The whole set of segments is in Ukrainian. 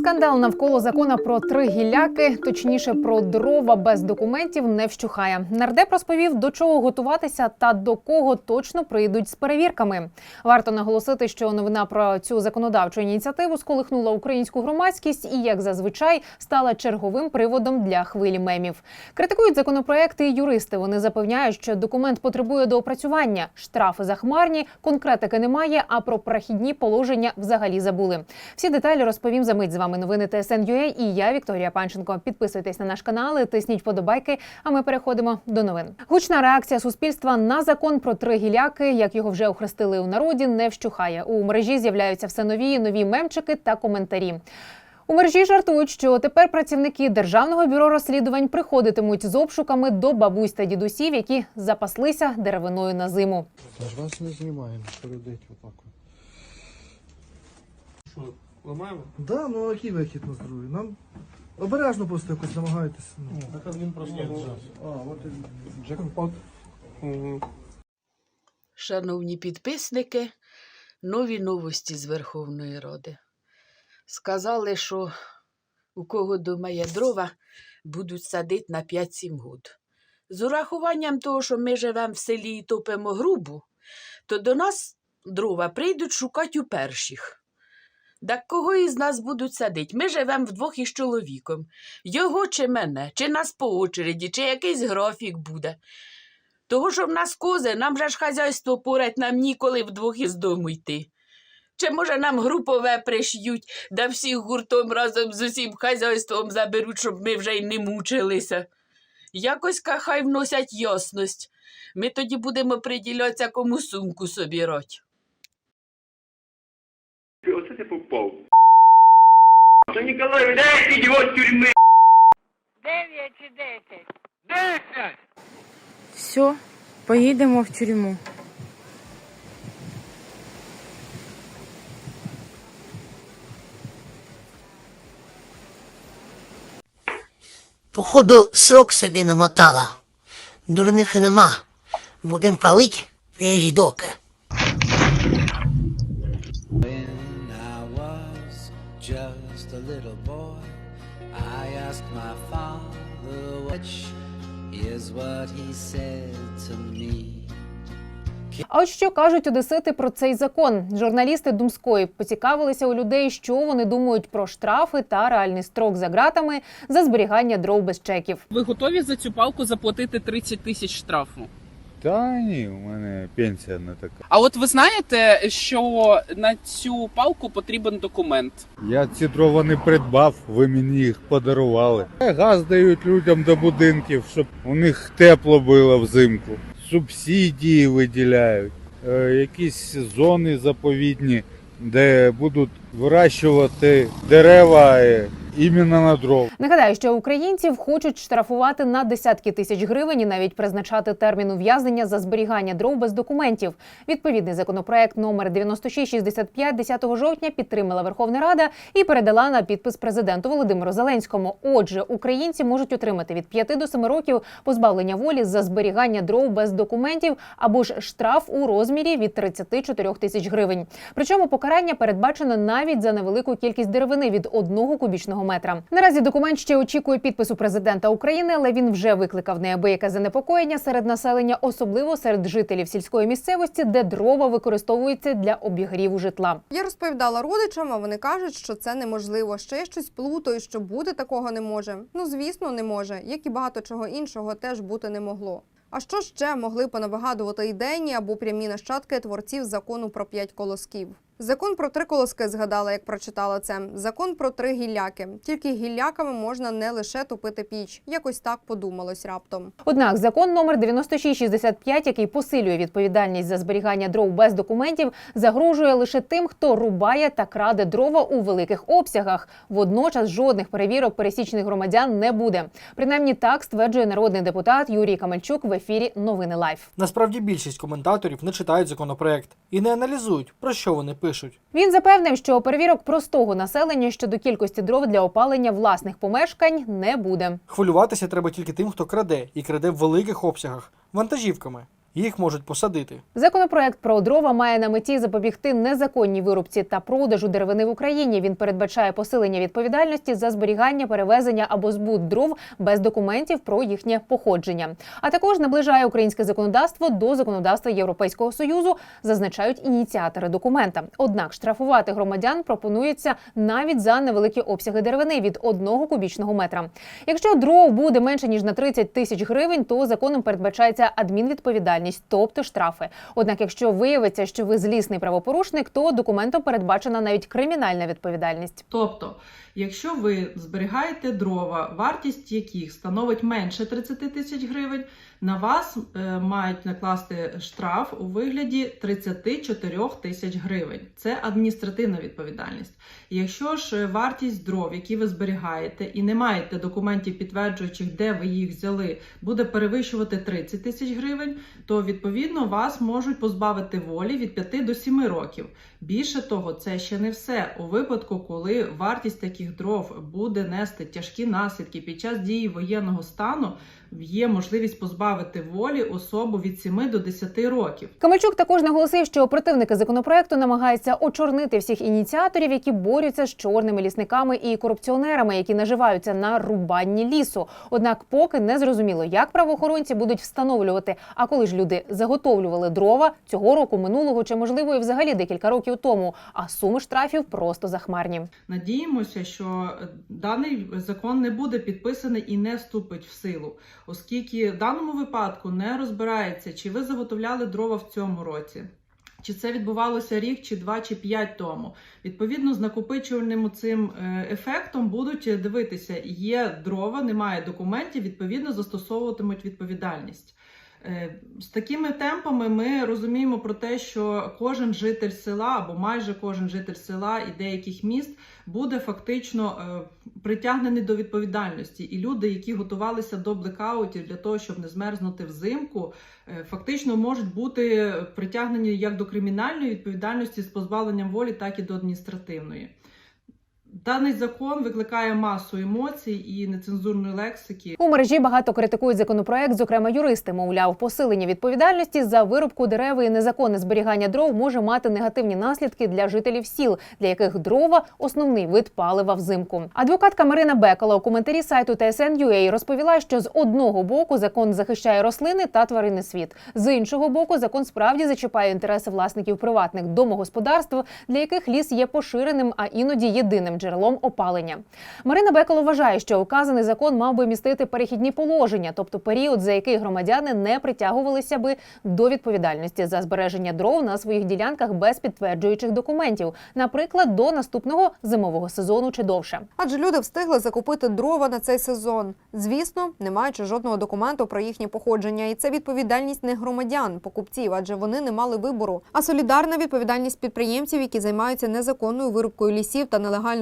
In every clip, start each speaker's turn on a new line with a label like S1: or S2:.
S1: Скандал навколо закона про три гілляки, точніше про дрова без документів, не вщухає. Нардеп розповів, до чого готуватися та до кого точно прийдуть з перевірками. Варто наголосити, що новина про цю законодавчу ініціативу сколихнула українську громадськість і, як зазвичай, стала черговим приводом для хвилі мемів. Критикують законопроекти і юристи. Вони запевняють, що документ потребує доопрацювання. Штрафи захмарні, конкретики немає. А про перехідні положення взагалі забули. Всі деталі розповім за мить. З вами новини ТСН.UA і я Вікторія Панченко. Підписуйтесь на наш канал, і тисніть подобайки. А ми переходимо до новин. Гучна реакція суспільства на закон про три гіляки, як його вже охрестили у народі, не вщухає. У мережі з'являються все нові і нові мемчики та коментарі. У мережі жартують, що тепер працівники державного бюро розслідувань приходитимуть з обшуками до бабусь та дідусів, які запаслися деревиною на зиму.
S2: Та ж вас не знімаємо, передать отак.
S3: Ламаємо?
S2: Да, ну а який вихід на здоров'я? Нам обережно просто якось намагайтеся. Ну.
S3: Так він просто
S2: А, от і джекпот.
S3: Угу.
S4: Шановні підписники, нові новості з Верховної Ради. Сказали, що у кого дома є дрова, будуть садити на 5-7 год. З урахуванням того, що ми живемо в селі і топимо грубу, то до нас дрова прийдуть шукати у перших. Так кого із нас будуть садити? Ми живемо вдвох із чоловіком. Його чи мене, чи нас по очереді, чи якийсь графік буде. Того, що в нас кози, нам же ж хазяйство порать, нам ніколи вдвох із дому йти. Чи може нам групове приш'ють, да всіх гуртом разом з усім хазяйством заберуть, щоб ми вже й не мучилися. Якось ка хай вносять ясність. Ми тоді будемо приділятися кому сумку собірать.
S5: Оце ти попав. Та Ніколай, дай ідіот тюрми.
S6: Дев'ять чи десять?
S7: Все, поїдемо в тюрму.
S8: Походу, срок собі намотала. Дурних нема. Будем палить, приїжджі доки.
S1: А от що кажуть одесити про цей закон? Журналісти Думської поцікавилися у людей, що вони думають про штрафи та реальний строк за ґратами за зберігання дров без чеків.
S9: Ви готові за цю палку заплатити 30 тисяч штрафу?
S10: Та ні, у мене пенсія не така.
S9: А от ви знаєте, що на цю палку потрібен документ?
S10: Я ці дрова не придбав, ви мені їх подарували. Газ дають людям до будинків, щоб у них тепло було взимку. Субсидії виділяють, е, якісь зони заповідні, де будуть вирощувати дерева е, іменно на дров.
S1: Нагадаю, що українців хочуть штрафувати на десятки тисяч гривень і навіть призначати термін ув'язнення за зберігання дров без документів. Відповідний законопроект номер 9665 10 жовтня підтримала Верховна Рада і передала на підпис президенту Володимиру Зеленському. Отже, українці можуть отримати від 5 до 7 років позбавлення волі за зберігання дров без документів або ж штраф у розмірі від 34 тисяч гривень. Причому покарання передбачено навіть за невелику кількість деревини від одного кубічного метра. Наразі документ ще очікує підпису президента України, але він вже викликав неабияке занепокоєння серед населення, особливо серед жителів сільської місцевості, де дрова використовуються для обігріву житла.
S11: Я розповідала родичам, а вони кажуть, що це неможливо. Я щось плутаю, що бути такого не може. Ну звісно, не може, як і багато чого іншого теж бути не могло. А що ще могли понавигадувати ідейні або прямі нащадки творців закону про п'ять колосків? Закон про три колоски згадала, як прочитала це. Закон про три гілляки. Тільки гілляками можна не лише топити піч. Якось так подумалось раптом.
S1: Однак закон номер 9665, який посилює відповідальність за зберігання дров без документів, загрожує лише тим, хто рубає та краде дрова у великих обсягах. Водночас жодних перевірок пересічних громадян не буде. Принаймні так стверджує народний депутат Юрій Камельчук в ефірі Новини Лайф.
S3: Насправді більшість коментаторів не читають законопроект і не аналізують, про що вони пишуть.
S1: Він запевнив, що перевірок простого населення щодо кількості дров для опалення власних помешкань не буде.
S3: Хвилюватися треба тільки тим, хто краде, і краде в великих обсягах, вантажівками. Їх можуть посадити.
S1: Законопроект про дрова має на меті запобігти незаконній вирубці та продажу деревини в Україні. Він передбачає посилення відповідальності за зберігання, перевезення або збут дров без документів про їхнє походження. А також наближає українське законодавство до законодавства Європейського союзу, зазначають ініціатори документа. Однак штрафувати громадян пропонується навіть за невеликі обсяги деревини від одного кубічного метра. Якщо дров буде менше ніж на 30 тисяч гривень, то законом передбачається адмінвідповідальність, тобто штрафи. Однак, якщо виявиться, що ви злісний правопорушник, то документом передбачена навіть кримінальна відповідальність.
S12: Тобто, якщо ви зберігаєте дрова, вартість яких становить менше 30 тисяч гривень, на вас е, мають накласти штраф у вигляді 34 тисяч гривень. Це адміністративна відповідальність. Якщо ж е, вартість дров, які ви зберігаєте, і не маєте документів, підтверджуючих, де ви їх взяли, буде перевищувати 30 тисяч гривень, то відповідно вас можуть позбавити волі від 5 до 7 років. Більше того, це ще не все. У випадку, коли вартість таких дров буде нести тяжкі наслідки під час дії воєнного стану, є можливість позбавити волі особу від 7 до 10 років.
S1: Камельчук також наголосив, що противники законопроекту намагаються очорнити всіх ініціаторів, які борються з чорними лісниками і корупціонерами, які наживаються на рубанні лісу. Однак, поки не зрозуміло, як правоохоронці будуть встановлювати, а коли ж люди заготовлювали дрова цього року, минулого чи можливо і взагалі декілька років тому. А суми штрафів просто захмарні.
S12: Надіємося, що даний закон не буде підписаний і не вступить в силу, оскільки в даному випадку не розбирається, чи ви заготовляли дрова в цьому році. Чи це відбувалося рік, чи два, чи п'ять тому. Відповідно, з накопичувальним цим е, ефектом будуть дивитися, є дрова, немає документів, відповідно застосовуватимуть відповідальність. Е, З такими темпами ми розуміємо про те, що кожен житель села або майже кожен житель села і деяких міст буде фактично е, притягнений до відповідальності. І люди, які готувалися до блекаутів для того, щоб не змерзнути взимку, е, фактично можуть бути притягнені як до кримінальної відповідальності з позбавленням волі, так і до адміністративної. Даний закон викликає масу емоцій і нецензурної лексики.
S1: У мережі багато критикують законопроект, зокрема юристи. Мовляв, посилення відповідальності за вирубку дерев і незаконне зберігання дров може мати негативні наслідки для жителів сіл, для яких дрова основний вид палива взимку. Адвокатка Марина Бекала у коментарі сайту TSN.ua розповіла, що з одного боку закон захищає рослини та тваринний світ, з іншого боку, закон справді зачіпає інтереси власників приватних домогосподарств, для яких ліс є поширеним, а іноді єдиним джерелом опалення. Марина Бекало вважає, що указаний закон мав би містити перехідні положення, тобто період, за який громадяни не притягувалися би до відповідальності за збереження дров на своїх ділянках без підтверджуючих документів, наприклад, до наступного зимового сезону чи довше.
S11: Адже люди встигли закупити дрова на цей сезон. Звісно, не маючи жодного документу про їхнє походження, і це відповідальність не громадян, покупців, адже вони не мали вибору, а солідарна відповідальність підприємців, які займаються незаконною вирубкою лісів та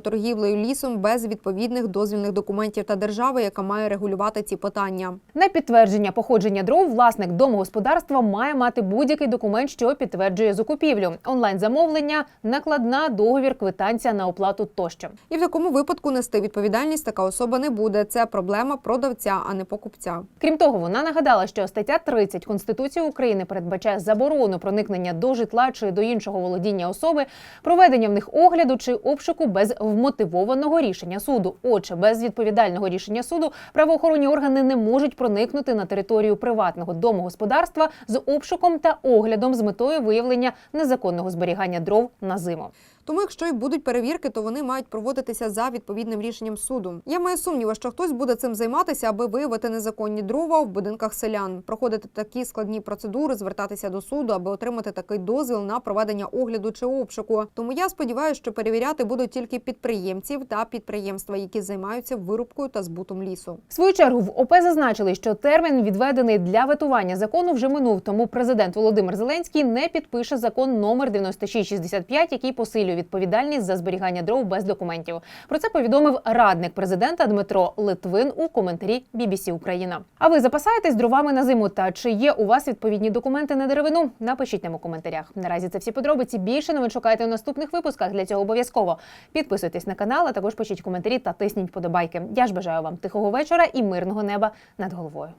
S11: нелегальною торгівлею лісом без відповідних дозвільних документів та держави, яка має регулювати ці питання.
S1: На підтвердження походження дров власник домогосподарства має мати будь-який документ, що підтверджує закупівлю, онлайн-замовлення, накладна, договір, квитанція на оплату тощо.
S11: І в такому випадку нести відповідальність така особа не буде. Це проблема продавця, а не покупця.
S1: Крім того, вона нагадала, що стаття 30 Конституції України передбачає заборону проникнення до житла чи до іншого володіння особи, проведення в них огляду чи обшуку без вмотивованого рішення суду. Отже, без відповідального рішення суду правоохоронні органи не можуть проникнути на територію приватного домогосподарства з обшуком та оглядом з метою виявлення незаконного зберігання дров на зиму.
S11: Тому, якщо і будуть перевірки, то вони мають проводитися за відповідним рішенням суду. Я маю сумніви, що хтось буде цим займатися, аби виявити незаконні дрова в будинках селян, проходити такі складні процедури, звертатися до суду, аби отримати такий дозвіл на проведення огляду чи обшуку. Тому я сподіваюся, що перевіряти будуть тільки підприємців та підприємства, які займаються вирубкою та збутом лісу.
S1: В свою чергу в ОП зазначили, що термін відведений для ветування закону вже минув. Тому президент Володимир Зеленський не підпише закон номер 9665, який посилює відповідальність за зберігання дров без документів. Про це повідомив радник президента Дмитро Литвин у коментарі BBC Україна. А ви запасаєтесь дровами на зиму? Та чи є у вас відповідні документи на деревину? Напишіть нам у коментарях. Наразі це всі подробиці. Більше новин шукайте у наступних випусках. Для цього обов'язково підписуйтесь на канал, а також пишіть коментарі та тисніть подобайки. Я ж бажаю вам тихого вечора і мирного неба над головою.